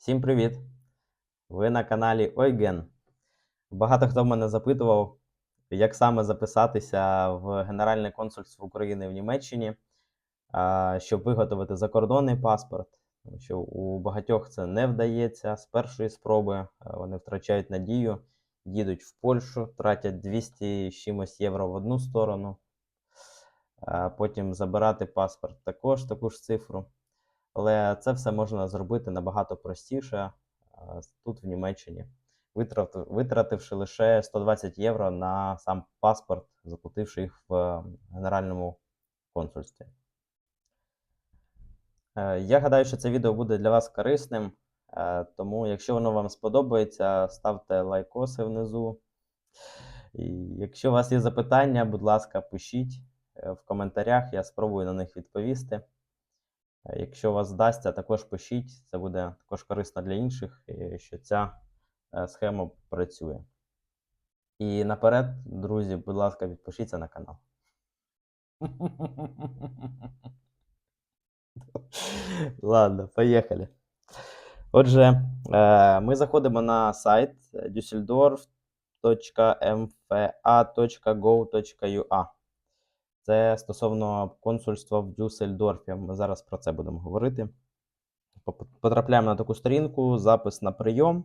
Всім привіт! Ви на каналі Ойген. Багато хто мене запитував, як саме записатися в Генеральне консульство України в Німеччині, щоб виготовити закордонний паспорт. Тому що у багатьох це не вдається з першої спроби, вони втрачають надію, їдуть в Польщу, тратять 200 чимось євро в одну сторону, потім забирати паспорт також таку ж цифру. Але це все можна зробити набагато простіше тут, в Німеччині, витративши лише 120 євро на сам паспорт, заплативши їх в е, Генеральному консульстві. Е, Я гадаю, що це відео буде для вас корисним, е, тому якщо воно вам сподобається, ставте лайкоси внизу. І якщо у вас є запитання, будь ласка, пишіть е, в коментарях, я спробую на них відповісти. Е, Якщо вас вдасться, також пишіть, це буде також корисно для інших, що ця е, схема працює. І наперед, друзі, будь ласка, підпишіться на канал. Ладно, поїхали. Отже, е, ми заходимо на сайт düsseldorf.mfa.go.ua. Це стосовно консульства в Дюссельдорфі. Ми зараз про це будемо говорити. Потрапляємо на таку сторінку, запис на прийом.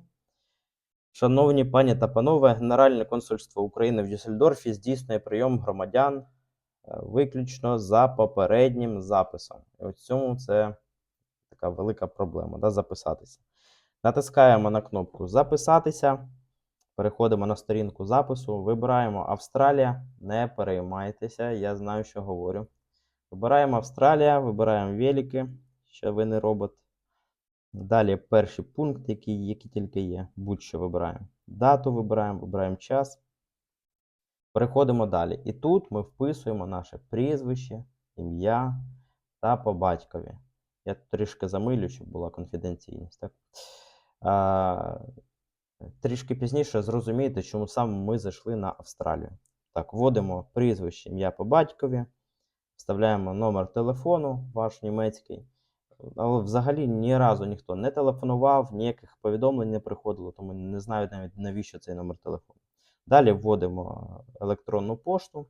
Шановні пані та панове, Генеральне консульство України в Дюссельдорфі здійснює прийом громадян е, виключно за попереднім записом. І в цьому це така велика проблема, да, записатися. Натискаємо на кнопку Записатися. Переходимо на сторінку запису, вибираємо Австралія. Не переймайтеся, я знаю, що говорю. Вибираємо Австралія, вибираємо велики, що ви не робот. Далі перший пункт, який, який тільки є. Будь-що вибираємо. Дату вибираємо, вибираємо час. Переходимо далі. І тут ми вписуємо наше прізвище, ім'я та по батькові. Я трішки замилю, щоб була конфіденційність. Так? Трішки пізніше зрозумієте, чому саме ми зайшли на Австралію. Так, вводимо прізвище, ім'я по батькові, вставляємо номер телефону, ваш німецький. Але взагалі ні разу ніхто не телефонував, ніяких повідомлень не приходило, тому не знаю навіть навіщо цей номер телефону. Далі вводимо електронну пошту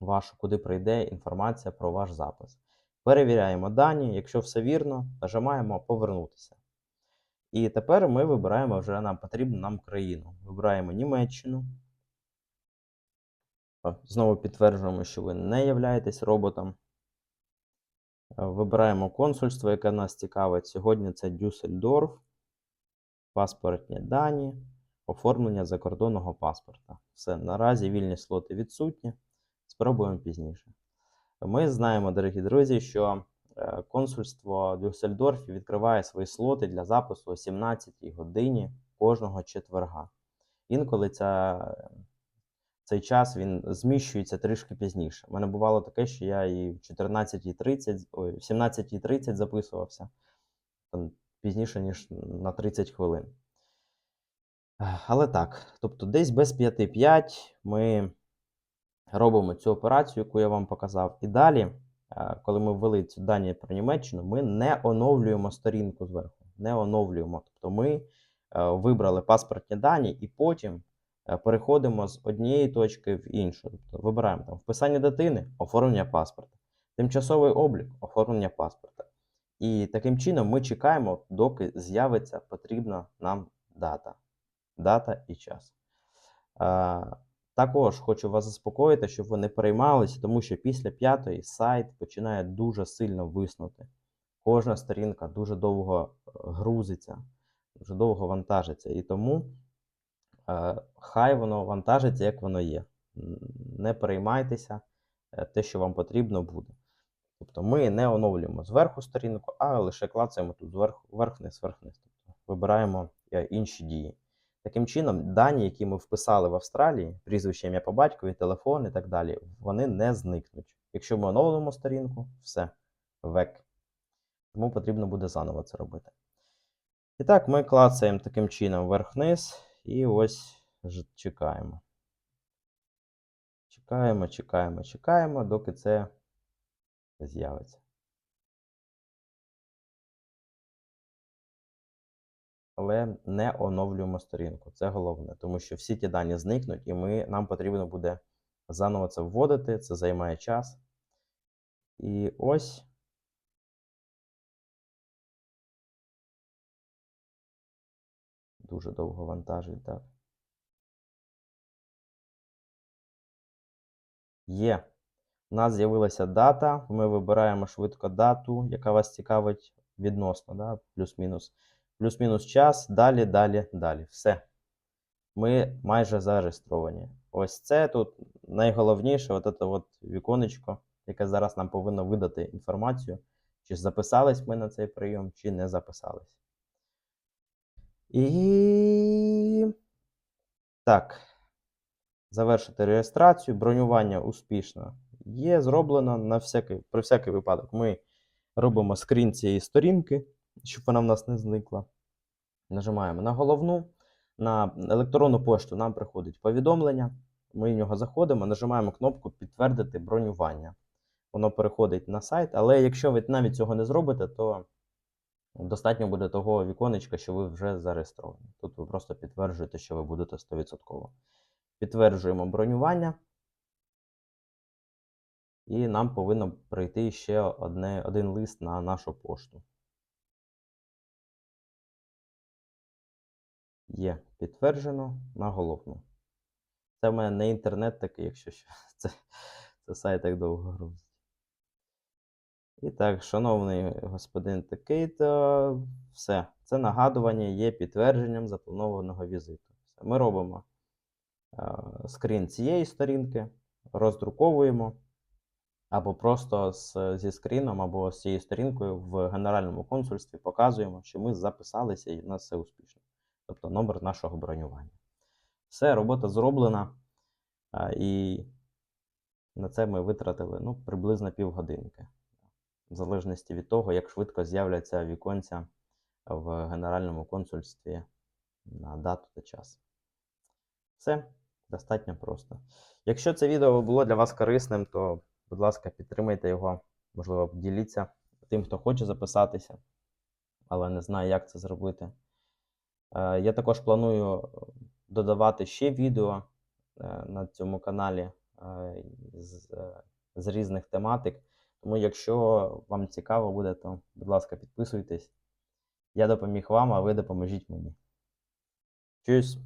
вашу, куди прийде інформація про ваш запис. Перевіряємо дані, якщо все вірно, нажимаємо повернутися. І тепер ми вибираємо вже нам потрібну нам країну. Вибираємо Німеччину. Знову підтверджуємо, що ви не являєтесь роботом. Е, Вибираємо консульство, яке нас цікавить. Сьогодні це Дюссельдорф, паспортні дані, оформлення закордонного паспорта. Все, наразі вільні слоти відсутні. Спробуємо пізніше. Ми знаємо, дорогі друзі, що е, консульство в Дюссельдорфі відкриває свої слоти для запису о 17 годині кожного четверга. Інколи ця, цей час він зміщується трішки пізніше. У мене бувало таке, що я і в 14.30, ой, в 17.30 записувався там, пізніше, ніж на 30 хвилин. Але так, тобто десь без 5.5 ми робимо цю операцію, яку я вам показав. І далі, е, коли ми ввели ці дані про Німеччину, ми не оновлюємо сторінку зверху. Не оновлюємо. Тобто ми е, вибрали паспортні дані і потім е, переходимо з однієї точки в іншу. Тобто вибираємо там вписання дитини, оформлення паспорта, тимчасовий облік, оформлення паспорта. І таким чином ми чекаємо, доки з'явиться потрібна нам дата. Дата і час. Також хочу вас заспокоїти, щоб ви не переймалися, тому що після п'ятої сайт починає дуже сильно виснути. Кожна сторінка дуже довго е, грузиться, дуже довго вантажиться. І тому е, хай воно вантажиться, як воно є. Не переймайтеся, е, те, що вам потрібно, буде. Тобто ми не оновлюємо зверху сторінку, а лише клацаємо тут зверху, вверх-вниз, вверх-вниз. Тобто вибираємо е, інші дії. Таким чином, дані, які ми вписали в Австралії, прізвище ім'я по батькові, телефон і так далі, вони не зникнуть. Якщо ми оновимо сторінку, все, век. Тому потрібно буде заново це робити. І так, ми клацаємо таким чином вверх-вниз і ось чекаємо. Чекаємо, чекаємо, чекаємо, доки це з'явиться. Але не оновлюємо сторінку. Це головне, тому що всі ті дані зникнуть, і ми, нам потрібно буде заново це вводити, це займає час. І ось. Дуже довго вантажить, так. Є. У нас з'явилася дата. Ми вибираємо швидко дату, яка вас цікавить відносно, да? плюс-мінус. Плюс-мінус час, далі, далі, далі. Все. Ми майже зареєстровані. Ось це тут найголовніше, от це от віконечко, яке зараз нам повинно видати інформацію, чи записались ми на цей прийом, чи не записались. І так. Завершити реєстрацію. Бронювання успішно є зроблено на всякий, про всякий випадок. Ми робимо скрін цієї сторінки, щоб вона в нас не зникла. Нажимаємо на головну. На електронну пошту нам приходить повідомлення. Ми в нього заходимо, нажимаємо кнопку Підтвердити бронювання. Воно переходить на сайт, але якщо ви навіть цього не зробите, то достатньо буде того віконечка, що ви вже зареєстровані. Тут ви просто підтверджуєте, що ви будете 100%. Підтверджуємо бронювання. І нам повинно прийти ще одне, один лист на нашу пошту. Є підтверджено на головну. Це в мене не інтернет такий, якщо що. Це, це сайт так довго грузить. І так, шановний господин такий-то, все. Це нагадування є підтвердженням запланованого візиту. Ми робимо е, скрін цієї сторінки, роздруковуємо, або просто з, зі скріном, або з цією сторінкою в Генеральному консульстві показуємо, що ми записалися і в нас все успішно. Тобто номер нашого бронювання. Все, робота зроблена. І на це ми витратили ну, приблизно півгодинки. В залежності від того, як швидко з'являться віконця в Генеральному консульстві на дату та час. Все достатньо просто. Якщо це відео було для вас корисним, то, будь ласка, підтримайте його, можливо, діліться тим, хто хоче записатися, але не знає, як це зробити. Е, Я також планую додавати ще відео е, на цьому каналі е, з, з різних тематик. Тому, якщо вам цікаво буде, то, будь ласка, підписуйтесь. Я допоміг вам, а ви допоможіть мені. Чусь!